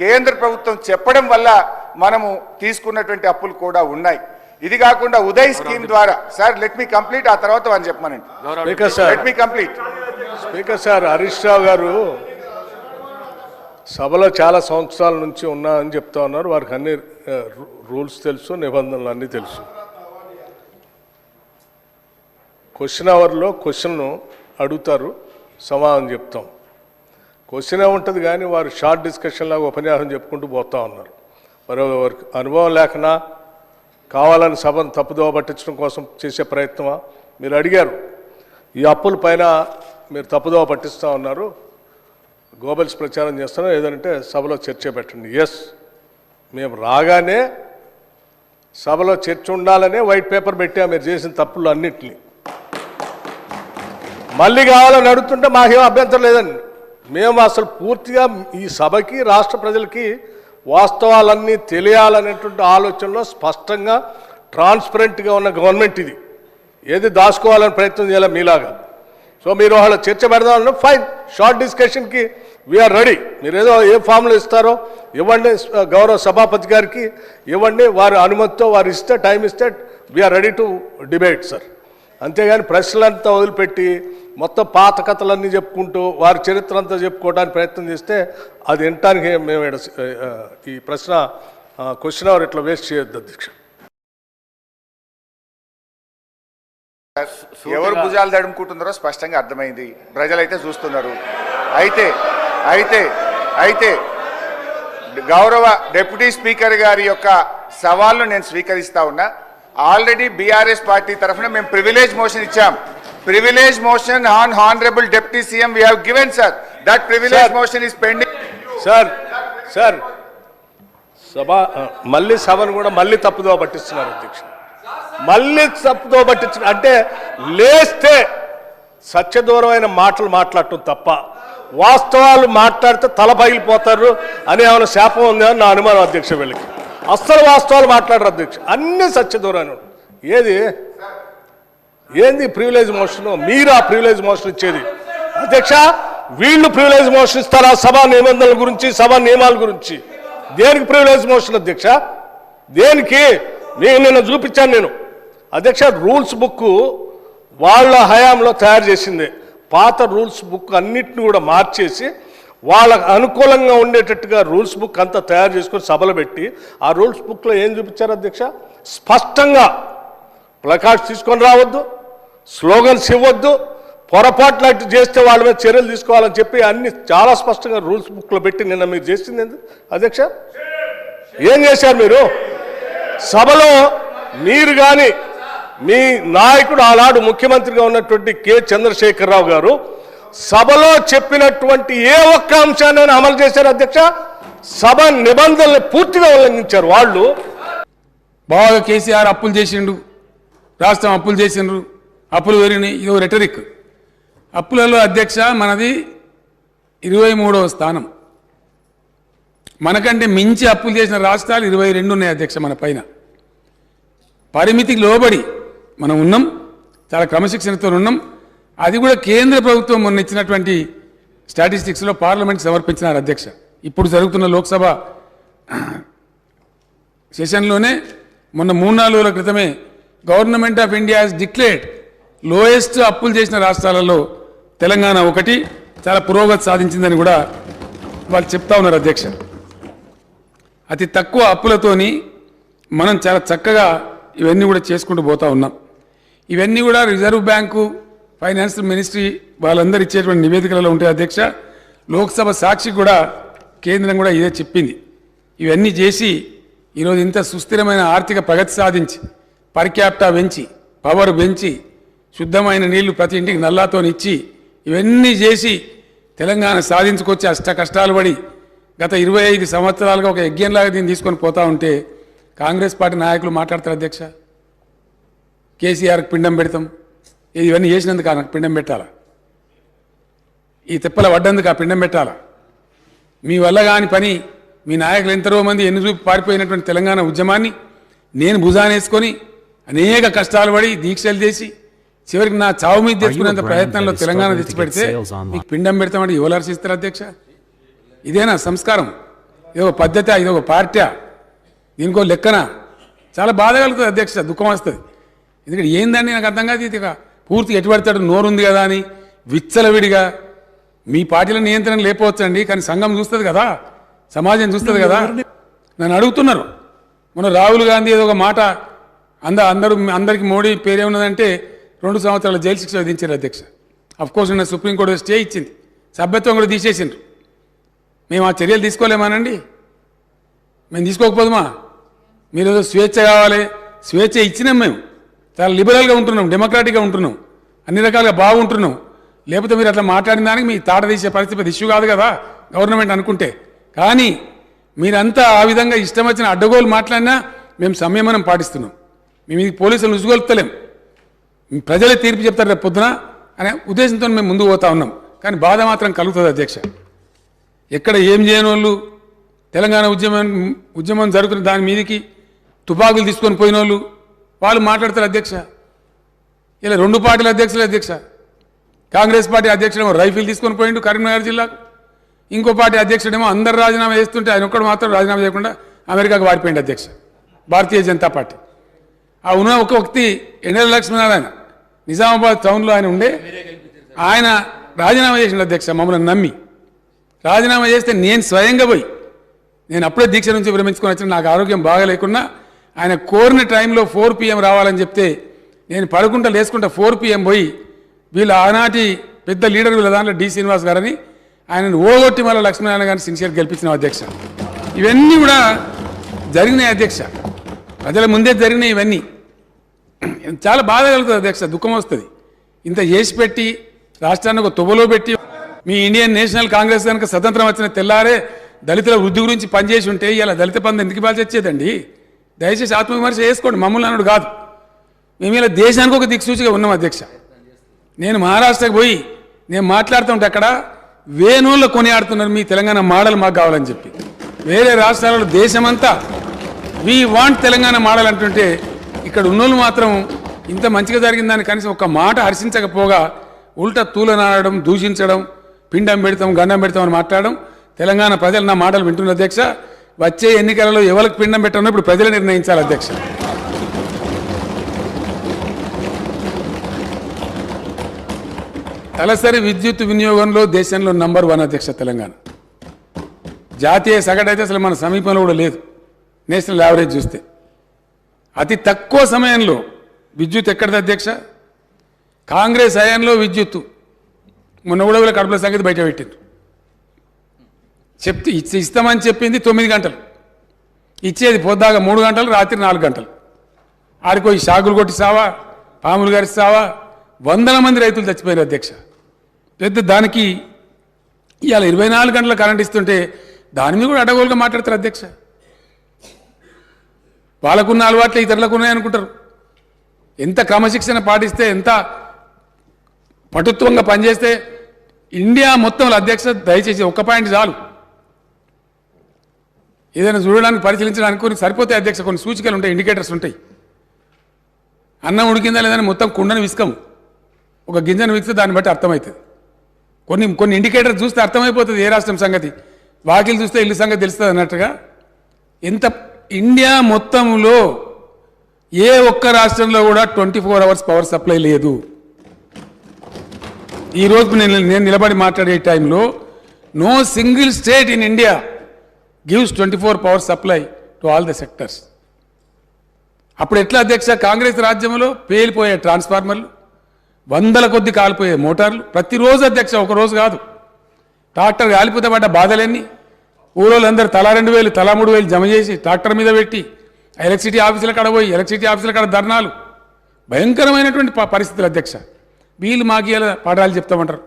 కేంద్ర ప్రభుత్వం చెప్పడం వల్ల మనము తీసుకున్నటువంటి అప్పులు కూడా ఉన్నాయి. ఇది కాకుండా ఉదయ్ స్కీమ్ ద్వారా సార్ లెట్ మీ కంప్లీట్ ఆ తర్వాత అని చెప్పమనండి. Speaker sir. Let me complete speaker sir Harish Rao గారు సభలో చాలా సంవత్సరాల నుంచి ఉన్నా అని చెప్తా ఉన్నారు. వారికి అన్ని రూల్స్ తెలుసు నిబంధనలు అన్నీ తెలుసు. క్వశ్చన్ అవర్లో క్వశ్చన్ అడుగుతారు సమాధానం చెప్తాం. క్వశ్చన్ ఉంటుంది కానీ వారు షార్ట్ డిస్కషన్ లాగా ఉపన్యాసం చెప్పుకుంటూ పోతా ఉన్నారు. మరి వారికి అనుభవం లేకనా? కావాలని సభను తప్పుదోవ పట్టించడం కోసం చేసే ప్రయత్నమా? మీరు అడిగారు. ఈ అప్పుల పైన మీరు తప్పుదోవ పట్టిస్తూ ఉన్నారు. గోబల్స్ ప్రచారం చేస్తున్నాం ఏదంటే సభలో చర్చ పెట్టండి. ఎస్ మేము రాగానే సభలో చర్చ ఉండాలనే వైట్ పేపర్ పెట్టా. మీరు చేసిన తప్పులు అన్నింటినీ. మళ్ళీ కావాలని అడుగుతుంటే మాకేం అభ్యంతరం లేదండి. మేము అసలు పూర్తిగా ఈ సభకి రాష్ట్ర ప్రజలకి వాస్తవాలన్నీ తెలియాలనేటువంటి ఆలోచనలో స్పష్టంగా ట్రాన్స్పరెంట్గా ఉన్న గవర్నమెంట్ ఇది. ఏది దాచుకోవాలని ప్రయత్నం చేయాలి మీలాగా. సో మీరు వాళ్ళ చర్చ పెడదామన్నా ఫైన్ షార్ట్ డిస్కషన్కి వీఆర్ రెడీ మీరు ఏదో ఏ ఫామ్లో ఇస్తారో ఇవ్వండి గౌరవ సభాపతి గారికి ఇవ్వండి వారి అనుమతితో వారు ఇస్తే టైం ఇస్తే we are ready to debate sir అంతేగాని ప్రశ్నలంతా వదిలిపెట్టి మొత్తం పాత కథలన్నీ చెప్పుకుంటూ వారి చరిత్ర అంతా చెప్పుకోవడానికి ప్రయత్నం చేస్తే అది వినటానికి మేము ఈ ప్రశ్న క్వశ్చన్ అవర్ ఇట్లా వేస్ట్ చేయొద్దు అధ్యక్ష. ఎవరు భుజాలు తడుముకుంటున్నారో స్పష్టంగా అర్థమైంది. ప్రజలైతే చూస్తున్నారు. అయితే అయితే అయితే గౌరవ డెప్యూటీ స్పీకర్ గారి యొక్క సవాల్ను నేను స్వీకరిస్తా ఉన్నా. ఆల్రెడీ బీఆర్ఎస్ పార్టీ తరఫున మేము ప్రివిలేజ్ మోషన్ ఇచ్చాం. Privilege motion on honourable deputy CM we have given sir that privilege. Motion is pending sir sir సభ మళ్ళీ సభను కూడా మళ్ళీ తప్పుదో పట్టిస్తున్నారు అధ్యక్ష. మళ్ళీ తప్పుదో పట్టించిన అంటే లేస్తే సత్యదూరమైన మాటలు మాట్లాడటం తప్ప వాస్తవాలు మాట్లాడితే తల పగిలిపోతారు అని ఏమైనా శాపం ఉందా అని నా అనుమానం అధ్యక్ష వీళ్ళకి. అస్సలు వాస్తవాలు మాట్లాడరు అధ్యక్ష. అన్ని సత్యదూరాన్ని ఏది? ఏంది ప్రివిలేజ్ మోషన్? మీరు ఆ ప్రివిలేజ్ మోషన్ ఇచ్చేది. అధ్యక్ష వీళ్ళు ప్రివిలేజ్ మోషన్ ఇస్తారా? సభా నిబంధనల గురించి సభా నియమాల గురించి. దేనికి ప్రివిలేజ్ మోషన్ అధ్యక్ష? దేనికి? నేను నిన్న చూపించాను నేను. అధ్యక్ష రూల్స్ బుక్ వాళ్ళ హయాంలో తయారు చేసింది. పాత రూల్స్ బుక్ అన్నిటిని కూడా మార్చేసి వాళ్ళకు అనుకూలంగా ఉండేటట్టుగా రూల్స్ బుక్ అంతా తయారు చేసుకొని సభలో పెట్టి ఆ రూల్స్ బుక్లో ఏం చూపించారు అధ్యక్ష? స్పష్టంగా ప్లకార్డ్స్ తీసుకొని రావద్దు స్లోగన్స్ ఇవ్వద్దు పొరపాట్లు అటు చేస్తే వాళ్ళ మీద చర్యలు తీసుకోవాలని చెప్పి అన్ని చాలా స్పష్టంగా రూల్స్ బుక్లో పెట్టి నిన్న మీరు చేసింది ఏంది అధ్యక్ష? ఏం చేశారు మీరు? సభలో మీరు కానీ మీ నాయకుడు ఆనాడు ముఖ్యమంత్రిగా ఉన్నటువంటి కె చంద్రశేఖరరావు గారు సభలో చెప్పినటువంటి ఏ ఒక్క అంశాన్ని అమలు చేశారు అధ్యక్ష? సభ నిబంధనలు పూర్తిగా ఉల్లంఘించారు. వాళ్ళు బాగా కేసీఆర్ అప్పులు చేసిండు రాష్ట్రం అప్పులు చేసిండ్రు అప్పులు పెరిగినాయి. ఇదో రెటరిక్ అప్పులలో అధ్యక్ష మనది ఇరవై మూడవ స్థానం. మనకంటే మించి అప్పులు చేసిన రాష్ట్రాలు ఇరవై రెండు ఉన్నాయి అధ్యక్ష మన పైన. పరిమితికి లోబడి మనం ఉన్నాం చాలా క్రమశిక్షణతో ఉన్నాం. అది కూడా కేంద్ర ప్రభుత్వం మొన్న ఇచ్చినటువంటి స్టాటిస్టిక్స్లో పార్లమెంట్ సమర్పించినారు అధ్యక్ష. ఇప్పుడు జరుగుతున్న లోక్సభ సెషన్లోనే మొన్న మూడు నాలుగు రోజుల క్రితమే government of India has declared lowest అప్పులు చేసిన రాష్ట్రాలలో తెలంగాణ ఒకటి. చాలా పురోగతి సాధించిందని కూడా వాళ్ళు చెప్తా ఉన్నారు అధ్యక్ష. అతి తక్కువ అప్పులతోని మనం చాలా చక్కగా ఇవన్నీ కూడా చేసుకుంటూ పోతా ఉన్నాం. ఇవన్నీ కూడా రిజర్వ్ బ్యాంకు ఫైనాన్స్ మినిస్ట్రీ వాళ్ళందరూ ఇచ్చేటువంటి నివేదికలలో ఉంటాయి అధ్యక్ష. లోక్సభ సాక్షి కూడా కేంద్రం కూడా ఇదే చెప్పింది. ఇవన్నీ చేసి ఈరోజు ఇంత సుస్థిరమైన ఆర్థిక ప్రగతి సాధించి పర్ క్యాపిటా పెంచి పవర్ పెంచి శుద్ధమైన నీళ్ళు ప్రతి ఇంటికి నల్లాతోనిచ్చి ఇవన్నీ చేసి తెలంగాణ సాధించుకొచ్చి అష్ట కష్టాలు పడి గత ఇరవై ఐదు సంవత్సరాలుగా ఒక యజ్ఞంలాగా దీన్ని తీసుకొని పోతా ఉంటే కాంగ్రెస్ పార్టీ నాయకులు మాట్లాడతారు అధ్యక్ష. కేసీఆర్కి పిండం పెడతాం. ఇవన్నీ చేసినందుకు నాకు పిండం పెట్టాలా? ఈ తిప్పల పడ్డందుకు ఆ పిండం పెట్టాలా? మీ వల్ల కాని పని మీ నాయకులు ఎంతరో మంది ఎన్ని చూపి పారిపోయినటువంటి తెలంగాణ ఉద్యమాన్ని నేను భుజానేసుకొని అనేక కష్టాలు పడి దీక్షలు చేసి చివరికి నా చావు మీద తెచ్చుకునేంత ప్రయత్నంలో తెలంగాణ తెచ్చిపెడితే? మీకు పిండం పెడతామంటే ఎవరు హర్షిస్తారు అధ్యక్ష? ఇదేనా సంస్కారం? ఇదొక పద్ధతి ఇదొక పార్టీ దీనికో లెక్కన? చాలా బాధ కలుగుతుంది అధ్యక్ష దుఃఖం వస్తుంది. ఎందుకంటే ఏందని నాకు అర్థం కాదు ఇది పూర్తి పూర్తిగా ఎటు పడతాడు నోరు ఉంది కదా అని విచ్చలవిడిగా మీ పార్టీల నియంత్రణ లేకపోవచ్చండి కానీ సంఘం చూస్తుంది కదా సమాజం చూస్తుంది కదా. నన్ను అడుగుతున్నారు. మన రాహుల్ గాంధీ ఏదో ఒక మాట అంద అందరూ అందరికీ మోడీ పేరే ఉన్నదంటే రెండు సంవత్సరాల జైలు శిక్ష విధించారు అధ్యక్ష. అఫ్కోర్స్ నిన్న సుప్రీంకోర్టు స్టే ఇచ్చింది. సభ్యత్వం కూడా తీసేసిండ్రు. మేము ఆ చర్యలు తీసుకోలేమానండి? మేము తీసుకోకపోదుమా? మీరు ఏదో స్వేచ్ఛ కావాలి స్వేచ్ఛ ఇచ్చినాం మేము. చాలా లిబరల్గా ఉంటున్నాం డెమోక్రాటిక్గా ఉంటున్నాం. అన్ని రకాలుగా బాగుంటున్నాం. లేకపోతే మీరు అట్లా మాట్లాడిన దానికి మీ తాట తీసే పరిస్థితి పెద్ద ఇష్యూ కాదు కదా గవర్నమెంట్ అనుకుంటే. కానీ మీరంతా ఆ విధంగా ఇష్టం వచ్చిన అడ్డగోలు మాట్లాడినా మేము సంయమనం పాటిస్తున్నాం. మేము ఇది పోలీసులు ఉసుగొలుపుతలేం. ప్రజలే తీర్పు చెప్తారు రేపు పొద్దున అనే ఉద్దేశంతో మేము ముందుకు పోతా ఉన్నాం. కానీ బాధ మాత్రం కలుగుతుంది అధ్యక్ష. ఎక్కడ ఏం చేయని వాళ్ళు తెలంగాణ ఉద్యమం ఉద్యమం జరుగుతున్న దాని మీదకి తుపాకులు తీసుకొని పోయిన వాళ్ళు వాళ్ళు మాట్లాడతారు అధ్యక్ష. ఇలా రెండు పార్టీల అధ్యక్షులు అధ్యక్ష. కాంగ్రెస్ పార్టీ అధ్యక్షుడేమో రైఫిల్ తీసుకొని పోయిండు కరీంనగర్ జిల్లాకు. ఇంకో పార్టీ అధ్యక్షుడేమో అందరు రాజీనామా చేస్తుంటే ఆయన ఒక్కడు మాత్రం రాజీనామా చేయకుండా అమెరికాకు వారిపోయింది అధ్యక్ష. భారతీయ జనతా పార్టీ. ఆ ఉన్న ఒక వ్యక్తి ఎన్ఎల్ లక్ష్మీనారాయణ. నిజామాబాద్ టౌన్లో ఆయన ఉండే. ఆయన రాజీనామా చేసిండు అధ్యక్ష మమ్మల్ని నమ్మి. రాజీనామా చేస్తే నేను స్వయంగా పోయి నేను అప్పుడే దీక్ష నుంచి విరమించుకొని వచ్చిన నాకు ఆరోగ్యం బాగా లేకున్నా ఆయన కోరిన టైంలో ఫోర్ పిఎం రావాలని చెప్తే నేను పడుకుంటా లేసుకుంటా ఫోర్ పిఎం పోయి వీళ్ళ ఆనాటి పెద్ద లీడర్ వీళ్ళ దాంట్లో డి శ్రీనివాస్ గారని ఆయనను ఓగొట్టి మళ్ళీ లక్ష్మీనారాయణ గారిని సిన్సియర్ గెలిపించిన అధ్యక్ష. ఇవన్నీ కూడా జరిగినాయి అధ్యక్ష. ప్రజల ముందే జరిగినాయి ఇవన్నీ. చాలా బాధ కలుగుతుంది అధ్యక్ష దుఃఖం వస్తుంది. ఇంత చేసి పెట్టి రాష్ట్రాన్ని ఒక తువ్వలో పెట్టి మీ ఇండియన్ నేషనల్ కాంగ్రెస్ కనుక స్వతంత్రం వచ్చిన తెల్లారే దళితుల వృద్ధి గురించి పనిచేసి ఉంటే ఇలా దళిత బంధు ఎందుకు బాధ తెచ్చేదండి దయచేసి ఆత్మవిమర్శ చేసుకోండి. మమ్మల్ని అన్నాడు కాదు. మేము ఇలా దేశానికి ఒక దిక్సూచిగా ఉన్నాం అధ్యక్ష. నేను మహారాష్ట్రకు పోయి నేను మాట్లాడుతుంటే అక్కడ వేణువుల్లో కొనియాడుతున్నారు మీ తెలంగాణ మోడల్ మాకు కావాలని చెప్పి. వేరే రాష్ట్రాలలో దేశమంతా వీ వాంట్ తెలంగాణ మోడల్ అంటుంటే ఇక్కడ ఉన్నోళ్ళు మాత్రం ఇంత మంచిగా జరిగిందని కనీసం ఒక మాట హర్షించకపోగా ఉల్టా తూలనాడడం దూషించడం పిండం పెడతాం గండం పెడతాం అని మాట్లాడడం తెలంగాణ ప్రజలు నా మాటలు వింటున్న అధ్యక్ష. వచ్చే ఎన్నికలలో ఎవరికి పిండం పెట్టాలో ఇప్పుడు ప్రజలు నిర్ణయించాలి అధ్యక్ష. తలసరి విద్యుత్ వినియోగంలో దేశంలో నంబర్ వన్ అధ్యక్ష తెలంగాణ. జాతీయ సగటు అయితే అసలు మన సమీపంలో కూడా లేదు. నేషనల్ యావరేజ్ చూస్తే. అతి తక్కువ సమయంలో విద్యుత్ ఎక్కడిది అధ్యక్ష? కాంగ్రెస్ హయాంలో విద్యుత్తు. మొన్న కూడా వీళ్ళ కడుపుల సంగతి బయట పెట్టింది చెప్తే ఇచ్చి ఇస్తామని చెప్పింది తొమ్మిది గంటలు. ఇచ్చేది పొద్దాగా మూడు గంటలు రాత్రి నాలుగు గంటలు. ఆడికో ఈ షాకులు కొట్టి పాములు గారి వందల మంది రైతులు చచ్చిపోయారు అధ్యక్ష. పెద్ద దానికి ఇవాళ ఇరవై నాలుగు గంటల కరెంట్ ఇస్తుంటే దాని మీద కూడా అడగోలుగా మాట్లాడతారు అధ్యక్ష. వాళ్ళకున్న అలవాట్లు ఇతరులకు ఉన్నాయనుకుంటారు ఎంత క్రమశిక్షణ పాటిస్తే ఎంత పటుత్వంగా పనిచేస్తే ఇండియా మొత్తంలో అధ్యక్ష దయచేసి ఒక్క పాయింట్ చాలు. ఏదైనా చూడడానికి పరిశీలించడానికి కొన్ని సరిపోతాయి అధ్యక్ష కొన్ని సూచికలు ఉంటాయి ఇండికేటర్స్ ఉంటాయి. అన్నం ఉడికిందా లేదని మొత్తం కుండను విసుకం. ఒక గింజను విసిస్తే దాన్ని బట్టి అర్థమవుతుంది. కొన్ని కొన్ని ఇండికేటర్ చూస్తే అర్థమైపోతుంది ఏ రాష్ట్రం సంగతి. వాకిలు చూస్తే ఇల్లు సంగతి తెలుస్తుంది అన్నట్టుగా. ఎంత ఇండియా మొత్తంలో ఏ ఒక్క రాష్ట్రంలో కూడా twenty four hours power supply లేదు. ఈ రోజు నేను నేను నిలబడి మాట్లాడే టైంలో no single state in India. Gives twenty four power supply to all the sectors అప్పుడు ఎట్లా అధ్యక్ష? కాంగ్రెస్ రాజ్యంలో పేలిపోయే ట్రాన్స్ఫార్మర్లు వందల కొద్ది కాలిపోయే మోటార్లు ప్రతిరోజు అధ్యక్ష ఒకరోజు కాదు. ట్రాక్టర్ కాలిపోతే పడ్డ బాధలన్నీ? ఊరోళ్ళందరూ తలా రెండు వేలు తలా మూడు వేలు జమ చేసి ట్రాక్టర్ మీద పెట్టి ఎలక్ట్రిసిటీ ఆఫీసుల కాడ పోయి ఎలక్ట్రిసిటీ ఆఫీసుల కాడ ధర్నాలు. భయంకరమైనటువంటి పరిస్థితులు అధ్యక్ష. వీళ్ళు మాకు ఇలా పాఠాలు చెప్తామంటారు.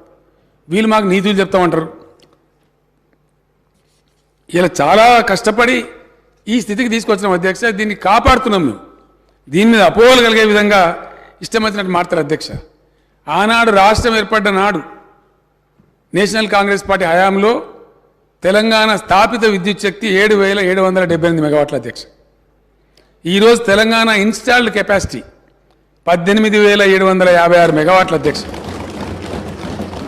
వీళ్ళు మాకు నీతులు చెప్తామంటారు. ఇలా చాలా కష్టపడి ఈ స్థితికి తీసుకొచ్చిన అధ్యక్ష దీన్ని కాపాడుతున్నాం మేము. దీని మీద అపోహలు కలిగే విధంగా ఇష్టమొచ్చినట్టు వచ్చినట్టు అధ్యక్ష. ఆనాడు రాష్ట్రం ఏర్పడ్డ నాడు నేషనల్ కాంగ్రెస్ పార్టీ హయాంలో తెలంగాణ స్థాపిత విద్యుత్ శక్తి ఏడు వేల ఏడు వందల డెబ్బై ఎనిమిది మెగావాట్ల అధ్యక్ష. ఈరోజు తెలంగాణ ఇన్స్టాల్డ్ కెపాసిటీ పద్దెనిమిది వేల ఏడు వందల యాభై ఆరు మెగావాట్ల అధ్యక్ష.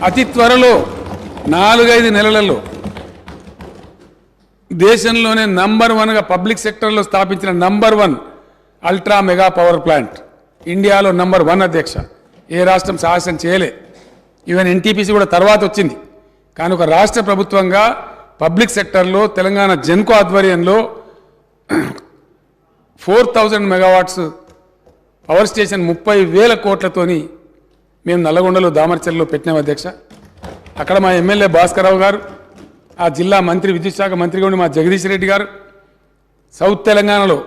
అతి త్వరలో నాలుగైదు నెలలలో దేశంలోనే నంబర్ వన్గా పబ్లిక్ సెక్టర్లో స్థాపించిన number one ultra mega power plant ఇండియాలో నంబర్ వన్ అధ్యక్ష. ఏ రాష్ట్రం సాహసం చేయలే. ఈవెన్ ఎన్టీపీసీ కూడా తర్వాత వచ్చింది. కానీ ఒక రాష్ట్ర ప్రభుత్వంగా పబ్లిక్ సెక్టర్లో తెలంగాణ జెన్కో ఆధ్వర్యంలో four thousand megawatts power station ముప్పై వేల కోట్లతోని మేము నల్లగొండలో దామర్చెల్లో పెట్టినాం అధ్యక్ష. అక్కడ మా ఎమ్మెల్యే భాస్కరరావు గారు ఆ జిల్లా మంత్రి విద్యుత్ శాఖ మంత్రిగా ఉండి మా జగదీష్ రెడ్డి గారు సౌత్ తెలంగాణలో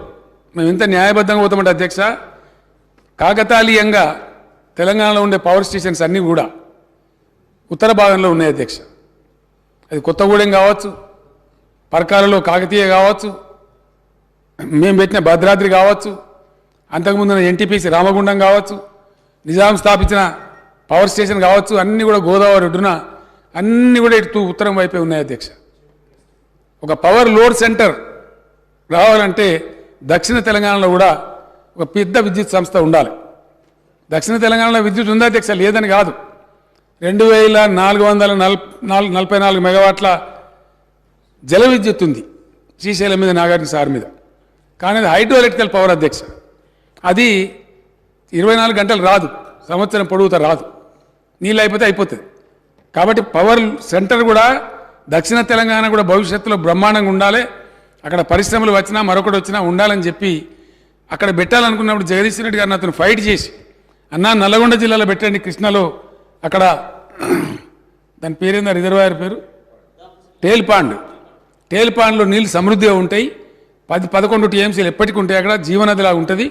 మేము ఇంత న్యాయబద్ధంగా పోతామంటే అధ్యక్ష కాకతాళీయంగా తెలంగాణలో ఉండే పవర్ స్టేషన్స్ అన్నీ కూడా ఉత్తర భాగంలో ఉన్నాయి అధ్యక్ష. అది కొత్తగూడెం కావచ్చు పరకాలలో కాకతీయ కావచ్చు మేము పెట్టిన భద్రాద్రి కావచ్చు అంతకుముందు ఎన్టీపీసీ రామగుండం కావచ్చు నిజాం స్థాపించిన పవర్ స్టేషన్ కావచ్చు అన్నీ కూడా గోదావరి ఒడ్డున అన్నీ కూడా ఇటు ఉత్తరం వైపే ఉన్నాయి అధ్యక్ష. ఒక పవర్ లోడ్ సెంటర్ రావాలంటే దక్షిణ తెలంగాణలో కూడా ఒక పెద్ద విద్యుత్ సంస్థ ఉండాలి. దక్షిణ తెలంగాణలో విద్యుత్ ఉందా అధ్యక్ష? లేదని కాదు. రెండు వేల నాలుగు వందల నాలుగు నలభై నాలుగు మెగావాట్ల జల విద్యుత్ ఉంది శ్రీశైలం మీద నాగార్జున సార్ మీద. కానీ అది హైడ్రో ఎలక్ట్రికల్ పవర్ అధ్యక్ష. అది ఇరవై నాలుగు గంటలు రాదు. సంవత్సరం పొడుగుతా రాదు. నీళ్ళు అయిపోతే అయిపోతుంది కాబట్టి పవర్ సెంటర్ కూడా దక్షిణ తెలంగాణ కూడా భవిష్యత్తులో బ్రహ్మాండంగా ఉండాలి. అక్కడ పరిశ్రమలు వచ్చినా మరొకటి వచ్చినా ఉండాలని చెప్పి అక్కడ పెట్టాలనుకున్నప్పుడు జగదీశ్ రెడ్డి గారిని అతను ఫైట్ చేసి అన్నా నల్లగొండ జిల్లాలో పెట్టండి కృష్ణలో అక్కడ దాని పేరేందా రిజర్వాయర్ పేరు? Tail pond. టేల్ పాండ్లో నీళ్ళు సమృద్ధిగా ఉంటాయి. పది పదకొండు టీఎంసీలు ఎప్పటికి ఉంటాయి అక్కడ జీవనదిలా ఉంటుంది.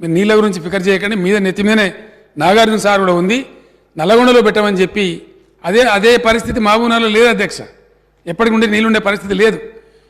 మీరు నీళ్ళ గురించి ఫికర్ చేయకండి. మీద నెత్తి మీదనే నాగార్జున సార్ కూడా ఉంది. నల్లగొండలో పెట్టమని చెప్పి అదే అదే పరిస్థితి మహబూబ్నగర్లో లేదు అధ్యక్ష. ఎప్పటికి ఉండే నీళ్ళు ఉండే పరిస్థితి లేదు.